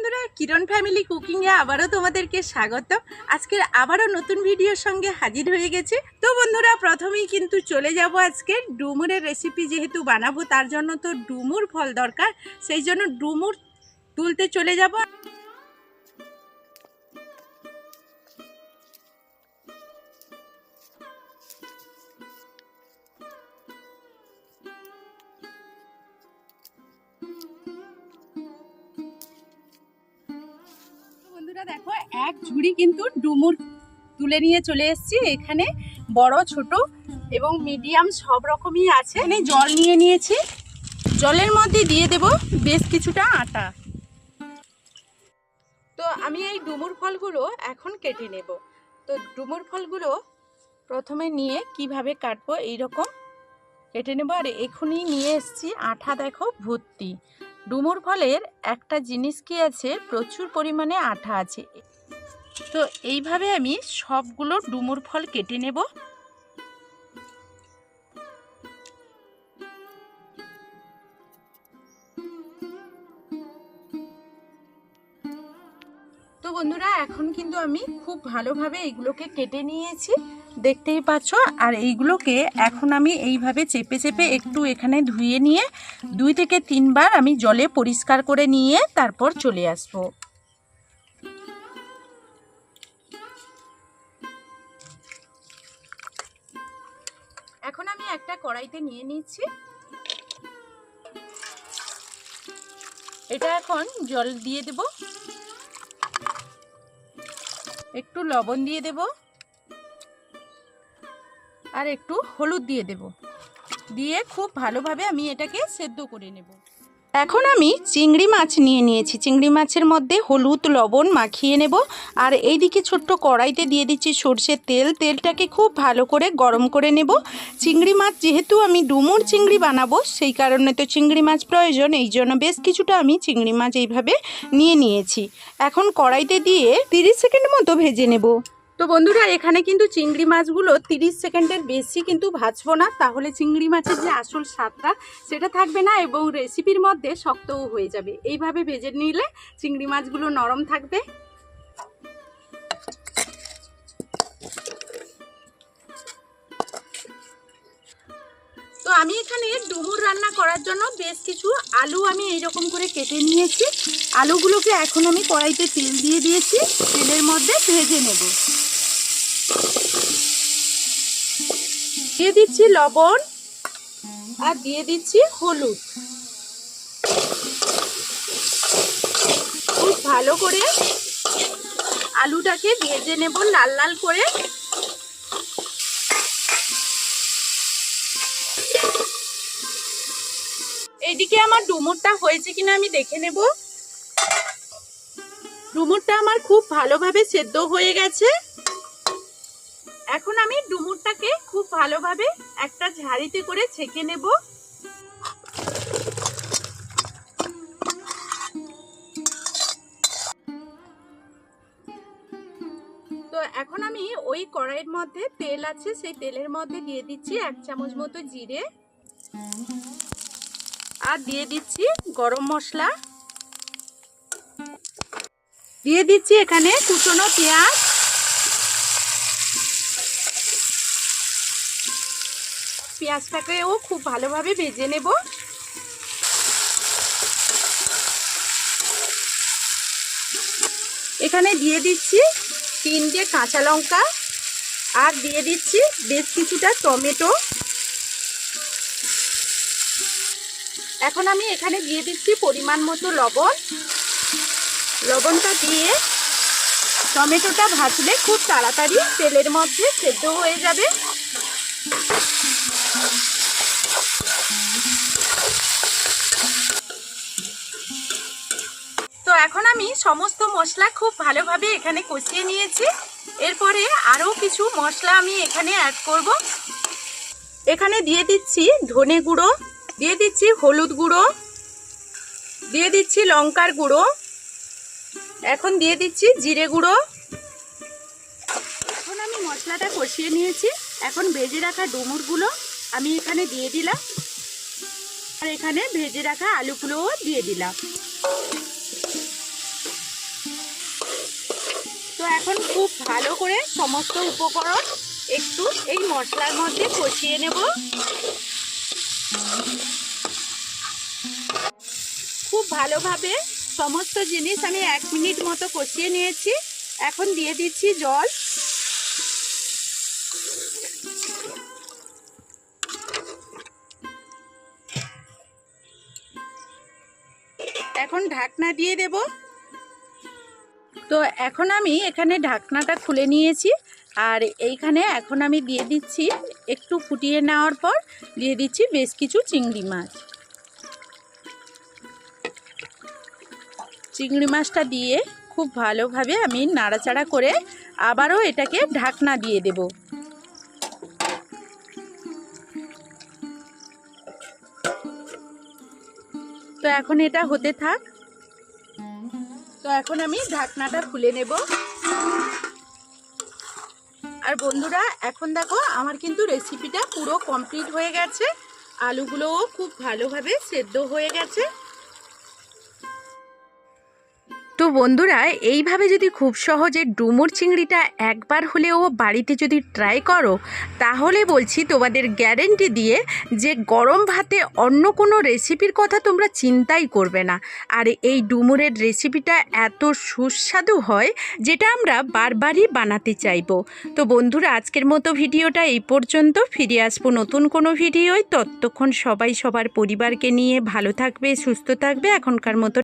বন্ধুরা, কিরণ ফ্যামিলি কুকিংয়ে আবারও তোমাদেরকে স্বাগত। আজকের আবারও নতুন ভিডিওর সঙ্গে হাজির হয়ে গেছে। তো বন্ধুরা, প্রথমেই কিন্তু চলে যাব আজকে ডুমুরের রেসিপি যেহেতু বানাবো, তার জন্য তো ডুমুর ফল দরকার। সেই জন্য ডুমুর তুলতে চলে যাব। বন্ধুরা, দেখো, এক ঝুড়ি কিন্তু ডুমুর তুলে নিয়ে চলে এসেছি। এখানে বড়, ছোট এবং মিডিয়াম সব রকমই আছে। এখানে জল নিয়ে নিয়েছি। জলের মধ্যে দিয়ে দেব বেশ কিছুটা আটা। তো আমি এই ডুমুর ফলগুলো এখন কেটে নেব। তো ডুমুর ফলগুলো প্রথমে নিয়ে কীভাবে কাটবো এইরকম কেটে নেব। আর এখনই নিয়ে এসেছি আঠা, দেখো, ভর্তি। ডুমুর ফলের একটা জিনিস কি আছে? প্রচুর পরিমাণে আঠা আছে। তো এইভাবে আমি সবগুলো ডুমুর ফল কেটে নেব। তো বন্ধুরা, এখন কিন্তু আমি খুব ভালোভাবে এগুলোকে কেটে নিয়েছি। দেখতেই পাচ্ছ? আর এইগুলোকে এখন আমি এইভাবে চেপে চেপে একটু এখানে ধুয়ে নিয়ে দুই থেকে তিনবার আমি জলে পরিষ্কার করে নিয়ে তারপর চলে আসব। এখন আমি একটা কড়াইতে নিয়ে নিচ্ছি। এটা এখন জল দিয়ে দেব। একটু লবণ দিয়ে দেব। আর একটু হলুদ দিয়ে দেব। দিয়ে খুব ভালোভাবে আমি এটাকে সেদ্ধ করে নেব। এখন আমি চিংড়ি মাছ নিয়ে নিয়েছি। চিংড়ি মাছের মধ্যে হলুদ, লবণ মাখিয়ে নেব। আর এইদিকে ছোট্ট কড়াইতে দিয়ে দিচ্ছি সর্ষের তেল। তেলটাকে খুব ভালো করে গরম করে নেব। চিংড়ি মাছ যেহেতু আমি ডুমুর চিংড়ি বানাবো, সেই কারণে তো চিংড়ি মাছ প্রয়োজন। এই জন্য বেশ কিছুটা আমি চিংড়ি মাছ এইভাবে নিয়ে নিয়েছি। এখন কড়াইতে দিয়ে তিরিশ সেকেন্ড মতো ভেজে নেব। তো বন্ধুরা, এখানে কিন্তু চিংড়ি মাছগুলো তিরিশ সেকেন্ডের বেশি কিন্তু ভাজবো না। তাহলে চিংড়ি মাছের যে আসল স্বাদটা, সেটা থাকবে না এবং রেসিপির মধ্যে শক্তও হয়ে যাবে। এইভাবে ভেজে নিলে চিংড়ি মাছগুলো নরম থাকবে। তো আমি এখানে ডুমুর রান্না করার জন্য বেশ কিছু আলু আমি এইরকম করে কেটে নিয়েছি। আলুগুলোকে এখন আমি কড়াইতে তেল দিয়ে দিয়েছি। তেলের মধ্যে ভেজে নেব। দিয়ে দিচ্ছি লবণ আর দিয়ে দিচ্ছি হলুদ। খুব ভালো করে আলুটাকে ভেজে নেব লাল লাল করে। এদিকে আমার ডুমুরটা হয়েছে কিনা আমি দেখে নেব। ডুমুরটা আমার খুব ভালোভাবে সেদ্ধ হয়ে গেছে। এখন আমি ডুমুরটাকে খুব ভালোভাবে একটা ঝাড়িতে করে ছেঁকে নেব। তো এখন আমি ওই কড়াইয়ের মধ্যে তেল আছে, সেই তেলের মধ্যে দিয়ে দিচ্ছি এক চামচ মতো জিরে আর দিয়ে দিচ্ছি গরম মশলা। দিয়ে দিচ্ছি এখানে কুচনো পেঁয়াজ পেঁয়াজটাকেও খুব ভালোভাবে ভেজে নেব। এখানে দিয়ে দিচ্ছি তিনটে কাঁচা লঙ্কা আর দিয়ে দিচ্ছি বেশ কিছুটা টমেটো। এখন আমি এখানে দিয়ে দিচ্ছি পরিমাণ মতো লবণ। লবণটা দিয়ে টমেটোটা ভাজলে খুব তাড়াতাড়ি তেলের মধ্যে সেদ্ধ হয়ে যাবে। তো এখন আমি সমস্ত মশলা খুব ভালোভাবে এখানে কষিয়ে নিয়েছি। এরপরে আরও কিছু মশলা আমি এখানে অ্যাড করব। এখানে দিয়ে দিচ্ছি ধনে গুঁড়ো, দিয়ে দিচ্ছি হলুদ গুঁড়ো, দিয়ে দিচ্ছি লঙ্কার গুঁড়ো, এখন দিয়ে দিচ্ছি জিরে গুঁড়ো। এখন আমি মশলাটা কষিয়ে নিয়েছি। এখন ভেজে রাখা ডুমুরগুলো আমি এখানে দিয়ে দিলাম। আর এখানে ভেজে রাখা আলুগুলোও দিয়ে দিলাম। তো এখন খুব ভালো করে সমস্ত উপকরণ একটু এই মশলার মধ্যে কষিয়ে নেব। খুব ভালোভাবে সমস্ত জিনিস আমি এক মিনিট মতো কষিয়ে নিয়েছি। এখন দিয়ে দিচ্ছি জল। এখন ঢাকনা দিয়ে দেব। তো এখন আমি এখানে ঢাকনাটা খুলে নিয়েছি আর এইখানে এখন আমি দিয়ে দিচ্ছি, একটু ফুটিয়ে নেওয়ার পর দিয়ে দিচ্ছি বেশ কিছু চিংড়ি মাছ। চিংড়ি মাছটা দিয়ে খুব ভালোভাবে আমি নাড়াচাড়া করে আবারও এটাকে ঢাকনা দিয়ে দেব। তো এখন এটা হতে থাক। তো এখন আমি ঢাকনাটা খুলে নেব। আর বন্ধুরা, এখন দেখো আমার কিন্তু রেসিপিটা পুরো কমপ্লিট হয়ে গেছে। আলুগুলোও খুব ভালোভাবে সেদ্ধ হয়ে গেছে। তো বন্ধুরা, এইভাবে যদি খুব সহজে ডুমুর চিংড়িটা একবার হলেও বাড়িতে যদি ট্রাই করো, তাহলে বলছি তোমাদের গ্যারেন্টি দিয়ে যে গরম ভাতে অন্য কোনো রেসিপির কথা তোমরা চিন্তাই করবে না। আর এই ডুমুরের রেসিপিটা এত সুস্বাদু হয় যেটা আমরা বারবারই বানাতে চাইব। তো বন্ধুরা, আজকের মতো ভিডিওটা এই পর্যন্ত। ফিরে আসব নতুন কোনো ভিডিওয়। ততক্ষণ সবাই সবার পরিবারকে নিয়ে ভালো থাকবে, সুস্থ থাকবে এখনকার মতো।